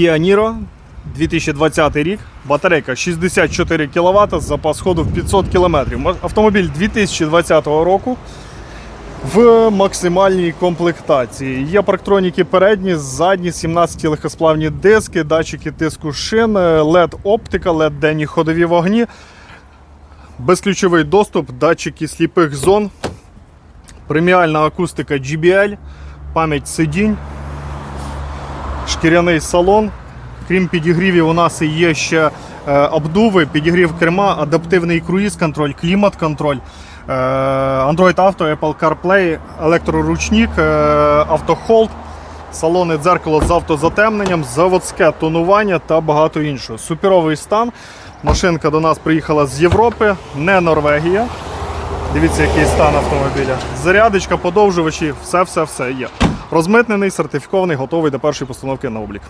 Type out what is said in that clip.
Kia Niro 2020 рік. Батарейка 64 кВт, запас ходу в 500 км. Автомобіль 2020 року в максимальній комплектації. Є парктроніки передні, задні, 17 легкосплавні диски, датчики тиску шин, LED оптика, LED денні ходові вогні, безключовий доступ, датчики сліпих зон, преміальна акустика GBL, пам'ять сидінь, шкіряний салон. Крім підігрівів, у нас є ще е, обдуви, підігрів керма, адаптивний круїз-контроль, клімат-контроль, е, Android Auto, Apple CarPlay, електроручник, е, автохолд, салонне дзеркало з автозатемненням, заводське тонування та багато іншого. Суперовий стан. Машинка до нас приїхала з Європи, не Норвегія. Дивіться, який стан автомобіля. Зарядочка, подовжувачі, все-все-все є. Розмитнений, сертифікований, готовий до першої постановки на облік.